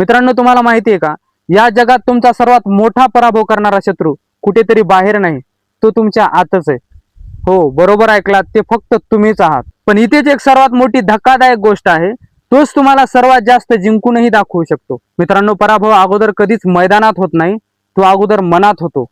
मित्रांनो तुम्हाला माहिती आहे का? या जगात तुमचा सर्वात मोठा पराभव करणारा शत्रू कुठेतरी बाहेर नाही. तो तुमच्या आतच आहे. हो बरोबर ऐकलात. ते फक्त तुम्हीच आहात. पण इथेच एक सर्वात मोठी धक्कादायक गोष्ट आहे. तोच तुम्हाला सर्वात जास्त जिंकूनही दाखवू शकतो. मित्रांनो पराभव अगोदर कधीच मैदानात होत नाही. तो अगोदर मनात होतो.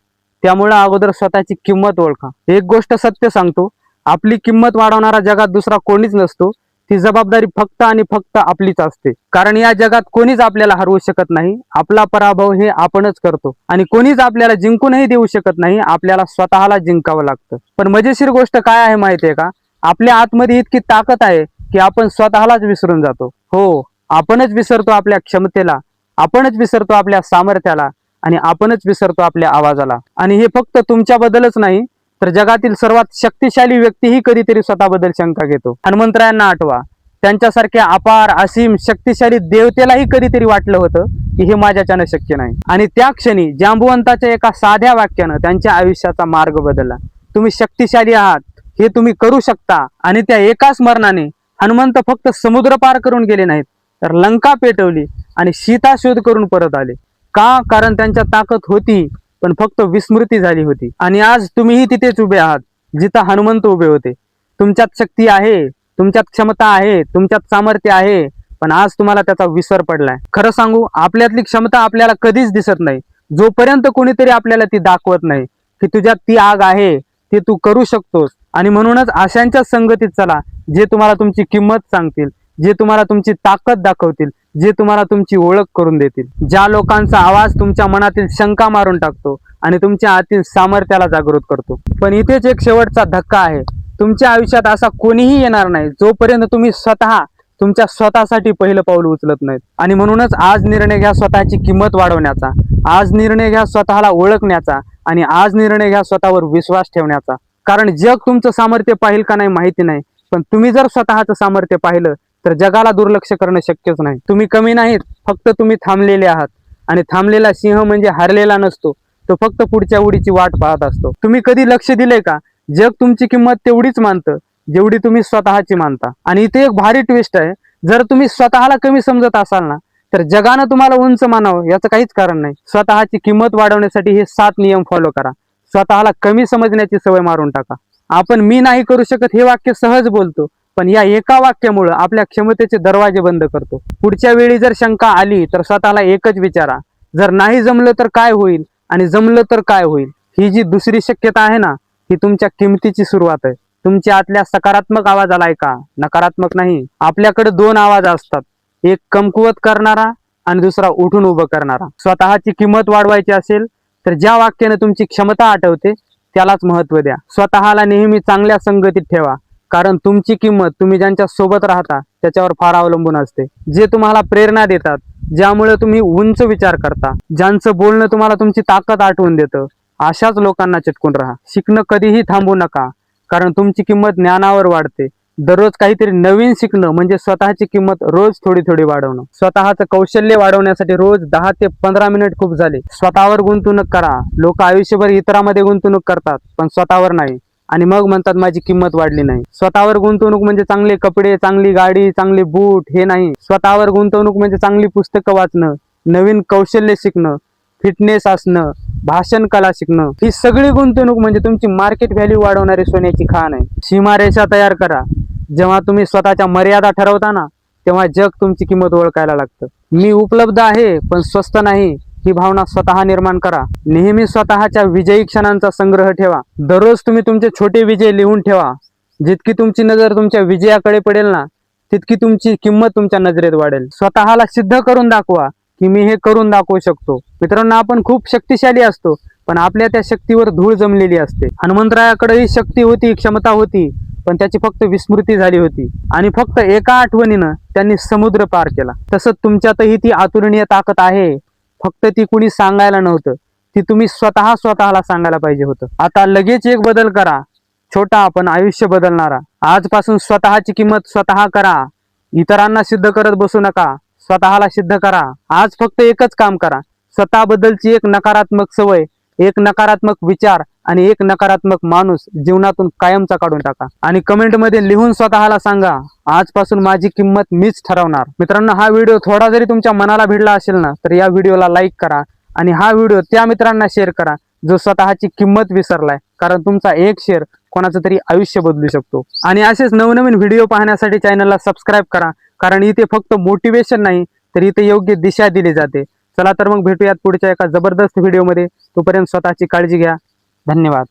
त्यामुळे अगोदर स्वतःची किंमत ओळखा. एक गोष्ट सत्य सांगतो. आपली किंमत वाढवणारा जगात दुसरा कोणीच नसतो. ती जबाबदारी फक्त आणि फक्त आपलीच असते. कारण या जगात कोणीच आपल्याला हरवू शकत नाही. आपला पराभव हे आपणच करतो. आणि कोणीच आपल्याला जिंकूनही देऊ शकत नाही. आपल्याला स्वतःला जिंकावं लागतं. पण मजेशीर गोष्ट काय आहे माहितीये का? आपल्या आतमध्ये इतकी ताकद आहे की आपण स्वतःलाच विसरून जातो. हो आपणच विसरतो आपल्या क्षमतेला. आपणच विसरतो आपल्या सामर्थ्याला. आणि आपणच विसरतो आपल्या आवाजाला. आणि हे फक्त तुमच्याबद्दलच नाही तर जगातील सर्वात शक्तिशाली व्यक्तीही कधीतरी स्वतःबद्दल शंका घेतो. हनुमंतरायांना आठवा त्यांच्यासारख्या अपार असीम शक्तिशाली देवतेलाही कधीतरी वाटलं होतं की हे माझ्याच्यानं शक्य नाही. आणि त्या क्षणी जांबुवंताच्या एका साध्या वाक्यानं त्यांच्या आयुष्याचा मार्ग बदलला. तुम्ही शक्तिशाली आहात हे तुम्ही करू शकता. आणि त्या एका स्मरणाने हनुमंत फक्त समुद्र पार करून गेले नाहीत तर लंका पेटवली आणि सीता शोध करून परत आले. का? कारण त्यांच्या ताकद होती. पण फक्त विस्मृती झाली होती. आणि आज तुम्हीही तिथेच उभे आहात जिथं हनुमंत उभे होते. तुमच्यात शक्ती आहे तुमच्यात क्षमता आहे तुमच्यात सामर्थ्य आहे पण आज तुम्हाला त्याचा विसर पडलाय. खरं सांगू आपल्यातली क्षमता आपल्याला कधीच दिसत नाही. जोपर्यंत कोणीतरी आपल्याला ती दाखवत नाही की तुझ्यात ती आग आहे ते तू करू शकतोस. आणि म्हणूनच अशांच्या संगतीत चला जे तुम्हाला तुमची किंमत सांगतील. जे तुम्हाला तुमची ताकद दाखवतील जे तुम्हाला तुमची ओळख करून देतील. ज्या लोकांचा आवाज तुमच्या मनातील शंका मारून टाकतो आणि तुमच्या आतील सामर्थ्याला जागृत करतो. पण इथेच एक शेवटचा धक्का आहे. तुमच्या आयुष्यात असा कोणीही येणार नाही जोपर्यंत तुम्ही स्वतः तुमच्या स्वतःसाठी पहिलं पाऊल उचलत नाहीत. आणि म्हणूनच आज निर्णय घ्या स्वतःची किंमत वाढवण्याचा आज निर्णय घ्या स्वतःला ओळखण्याचा आणि आज निर्णय घ्या स्वतःवर विश्वास ठेवण्याचा. कारण जग तुमचं सामर्थ्य पाहिल का नाही माहिती नाही पण तुम्ही जर स्वतःचं सामर्थ्य पाहिलं तर जगाला दुर्लक्ष करणं शक्यच नाही. तुम्ही कमी नाहीत फक्त तुम्ही थांबलेले आहात. आणि थांबलेला सिंह म्हणजे हरलेला नसतो तो फक्त पुढच्या उडीची वाट पाहत असतो. तुम्ही कधी लक्ष दिले का? जग तुमची किंमत तेवढीच मानतं जेवढी तुम्ही स्वतःची मानता. आणि इथे एक भारी ट्विस्ट आहे जर तुम्ही स्वतःला कमी समजत असाल ना तर जगानं तुम्हाला उंच मानावं याचं काहीच कारण नाही. स्वतःची किंमत वाढवण्यासाठी हे सात नियम फॉलो करा. स्वतःला कमी समजण्याची सवय मारून टाका. आपण मी नाही करू शकत हे वाक्य सहज बोलतो पण या एका वाक्यामुळं आपल्या क्षमतेचे दरवाजे बंद करतो. पुढच्या वेळी जर शंका आली तर स्वतःला एकच विचारा. जर नाही जमलं तर काय होईल आणि जमलं तर काय होईल? ही जी दुसरी शक्यता आहे ना ही तुमच्या किमतीची सुरुवात आहे. तुमच्या आतल्या सकारात्मक आवाजाला ऐका. नकारात्मक नाही. आपल्याकडे दोन आवाज असतात. एक कमकुवत करणारा आणि दुसरा उठून उभं करणारा. स्वतःची किंमत वाढवायची असेल तर ज्या वाक्याने तुमची क्षमता आठवते त्यालाच महत्त्व द्या. स्वतःला नेहमी चांगल्या संगतीत ठेवा. कारण तुमची किंमत तुम्ही ज्यांच्या सोबत राहता त्याच्यावर फार अवलंबून असते. जे तुम्हाला प्रेरणा देतात ज्यामुळे तुम्ही उंच विचार करता ज्यांचं बोलणं तुम्हाला तुमची ताकद आठवून देतं अशाच लोकांना चिटकून राहा. शिकणं कधीही थांबू नका कारण तुमची किंमत ज्ञानावर वाढते. दररोज काहीतरी नवीन शिकणं म्हणजे स्वतःची किंमत रोज थोडी थोडी वाढवणं. स्वतःचं कौशल्य वाढवण्यासाठी रोज दहा ते पंधरा मिनिट खूप झाले. स्वतःवर गुंतवणूक करा. लोक आयुष्यभर इतरांमध्ये गुंतवणूक करतात पण स्वतःवर नाही. आणि मग म्हणतात माझी किंमत वाढली नाही. स्वतःवर गुंतवणूक म्हणजे चांगले कपडे चांगली गाडी चांगले बूट हे नाही. स्वतःवर गुंतवणूक म्हणजे चांगली पुस्तकं वाचणं नवीन कौशल्य शिकणं फिटनेस असणं भाषण कला शिकणं. ही सगळी गुंतवणूक म्हणजे तुमची मार्केट व्हॅल्यू वाढवणारी सोन्याची खाण आहे. सीमारेषा तयार करा. जेव्हा तुम्ही स्वतःच्या मर्यादा ठरवता ना तेव्हा जग तुमची किंमत ओळखायला लागतं. मी उपलब्ध आहे पण स्वस्त नाही. ही भावना स्वतः निर्माण करा. नेहमी स्वतःच्या विजयी क्षणांचा संग्रह ठेवा. दररोज तुम्ही तुमचे छोटे विजय लिहून ठेवा. जितकी तुमची नजर तुमच्या विजयाकडे पडेल ना तितकी तुमची किंमत तुमच्या नजरेत वाढेल. स्वतःला सिद्ध करून दाखवा की मी हे करून दाखवू शकतो. मित्रांनो आपण खूप शक्तिशाली असतो पण आपल्या त्या शक्तीवर धूळ जमलेली असते. हनुमंतरायाकडे ही शक्ती होती क्षमता होती पण त्याची फक्त विस्मृती झाली होती आणि फक्त एका आठवणीनं त्यांनी समुद्र पार केला. तसंच तुमच्यातही ती आतुरणीय ताकद आहे. फक्त ती कुणी सांगायला नव्हतं. ती तुम्ही स्वतः स्वतःला सांगायला पाहिजे होतं. आता लगेच एक बदल करा. छोटा पण आयुष्य बदलणारा. आजपासून स्वतःची किंमत स्वतः करा. इतरांना सिद्ध करत बसू नका. स्वतःला सिद्ध करा. आज फक्त एकच काम करा. स्वतःबद्दलची एक नकारात्मक सवय एक नकारात्मक विचार आणि एक नकारात्मक माणूस जीवनातून कायमचा काढून टाका. आणि कमेंटमध्ये लिहून स्वतःला सांगा आजपासून माझी किंमत मीच ठरवणार. मित्रांनो हा व्हिडिओ थोडा जरी तुमच्या मनाला भिडला असेल ना तर या व्हिडिओला लाईक करा आणि हा व्हिडिओ त्या मित्रांना शेअर करा जो स्वतःची किंमत विसरलाय. कारण तुमचा एक शेअर कोणाचं तरी आयुष्य बदलू शकतो. आणि असेच नवनवीन व्हिडिओ पाहण्यासाठी चॅनलला सबस्क्राईब करा कारण इथे फक्त मोटिवेशन नाही तर इथे योग्य दिशा दिली जाते. चला तर मग भेटूयात पुढच्या एका जबरदस्त व्हिडिओमध्ये तोपर्यंत स्वतःची काळजी घ्या. धन्यवाद.